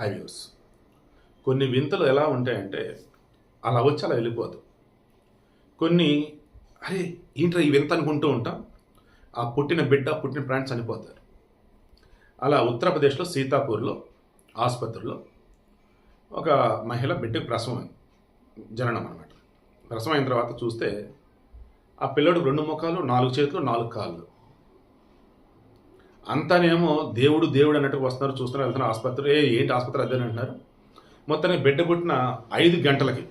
High views కొన్ని వింతలు ఎలా ఉంటాయంటే అలా వచ్చి అలా వెళ్ళిపోదు కొన్ని అరే ఏంట్రా ఈ వింత అనుకుంటూ ఉంటాం. ఆ పుట్టిన బిడ్డ పుట్టిన ప్రాణి చనిపోతారు. అలా ఉత్తరప్రదేశ్లో సీతాపూర్లో ఆసుపత్రిలో ఒక మహిళ బిడ్డకు ప్రసవం జననం అనమాట ప్రసవం అయిన తర్వాత చూస్తే ఆ పిల్లడు రెండు ముఖాలు నాలుగు చేతులు నాలుగు కాళ్ళు. అంతానేమో దేవుడు దేవుడు అన్నట్టు వస్తున్నారు చూస్తున్నారు వెళ్తున్నారు ఆసుపత్రి ఏంటి ఆసుపత్రి అదే అంటున్నారు. మొత్తానికి బిడ్డ పుట్టిన ఐదు గంటలకి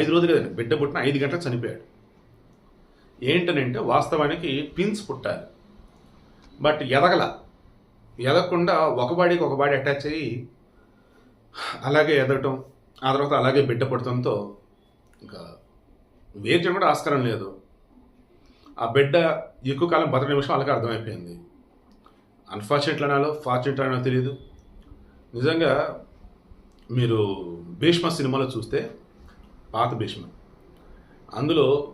ఐదు రోజులు కదండి బిడ్డ పుట్టిన ఐదు గంటలకు చనిపోయాడు. ఏంటనంటే వాస్తవానికి పిన్స్ పుట్టారు బట్ ఎదగల. ఎదగకుండా ఒక బాడీకి ఒక బాడీ అటాచ్ అయ్యి అలాగే ఎదగటం ఆ తర్వాత అలాగే బిడ్డ పుట్టడంతో ఇంకా వేర్చడం కూడా ఆస్కారం లేదు. ఆ బిడ్డ ఎక్కువ కాలం బతక నిమిషం వాళ్ళకి అర్థమైపోయింది. అన్ఫార్చునేట్ అనాలో ఫార్చునేట్ అనాలో తెలియదు నిజంగా మీరు భీష్మ సినిమాలో చూస్తే పాత భీష్మ. అందులో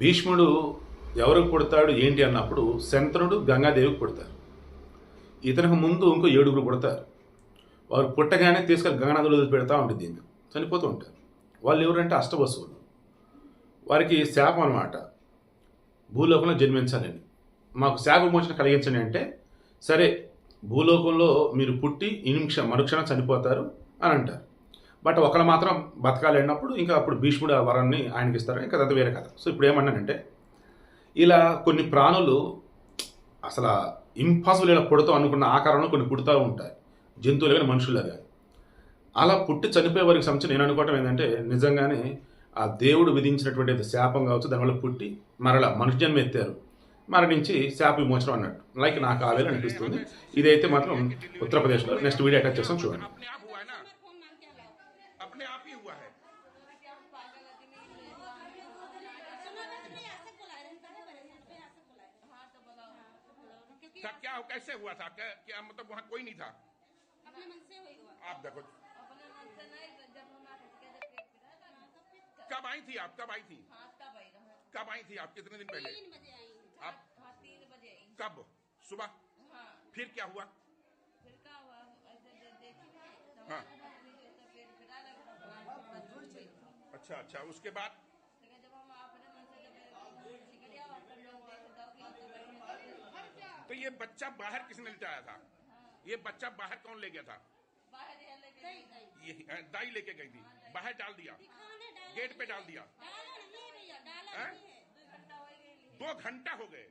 భీష్ముడు ఎవరికి పుడతాడు ఏంటి అన్నప్పుడు శంతనుడు గంగాదేవికి పుడతారు. ఇతనికి ముందు ఇంకో ఏడుగురు పుడతారు. వారు పుట్టగానే తీసుకెళ్ళి గంగానదులు పెడతా ఉంటుంది దీన్ని. చనిపోతూ ఉంటారు. వాళ్ళు ఎవరంటే అష్టవసువులు వారికి శాపం అనమాట భూలోకంలో జన్మించాలని. మాకు శాప కలిగించండి అంటే సరే భూలోకంలో మీరు పుట్టి ఈ నిమిషం మరుక్షణం చనిపోతారు అని అంటారు. బట్ ఒకళ్ళు మాత్రం బతకాలి అన్నప్పుడు ఇంకా అప్పుడు భీష్ముడు ఆ వరాన్ని ఆయనకి ఇస్తారు. ఇంకా అది వేరే కథ. సో ఇప్పుడు ఏమన్నానంటే ఇలా కొన్ని ప్రాణులు అసలు ఇంపాసిబుల్ ఇలా పుడతాం అనుకున్న ఆకారంలో కొన్ని పుడుతూ ఉంటాయి. జంతువులు కానీ మనుషులు కానీ. అలా పుట్టి చనిపోయే వారికి సంబంధించి నేను అనుకోవటం ఏంటంటే నిజంగానే ఆ దేవుడు విధించినటువంటి శాపం కావచ్చు దానివల్ల పుట్టి మరలా మనుషు జన్మ ఎత్తారు. మరణించి శాప విమోచనం అన్నట్టు లైక్ నాకు ఆ వేళ అనిపిస్తుంది ఇదైతే మాత్రం ఉత్తరప్రదేశ్లో నెక్స్ట్ వీడియో అటాచ్ చేస్తాం చూడండి अपने आप हुआ है ना फोन मांग के लाओ अपने आप ही हुआ है सोनोग्राफी में यहाँ से बुला रहे हैं पहले परेशान पे यहाँ से बुलाए हाँ तो बुलाओ क्योंकि था क्या कैसे हुआ था क्या, क्या मतलब वहाँ कोई नहीं था अपने मन से हुई हुआ आप देखो अपने मन से नहीं जब हम आते थे जब पेट पिटा था ना तो फिर कब आई थी आप कब आई थी हाँ तब आई रहा कब आई थी आप कितने दिन पहले तीन बजे आई आप हाँ तीन बजे कब? सुबह? हाँ। फिर क्या हुआ? फिर क्या हुआ? देखी हाँ। तो अच्छा अच्छा। उसके बाद? तो जब हम अपने मन से तो तो ये बच्चा बाहर किसने लेटाया था? ये बच्चा बाहर कौन ले गया था? बाहर ये लेके गई गई ये दाई लेके गई थी। बाहर डाल दिया। गेट पे डाल दिया। दो घंटा हो गए।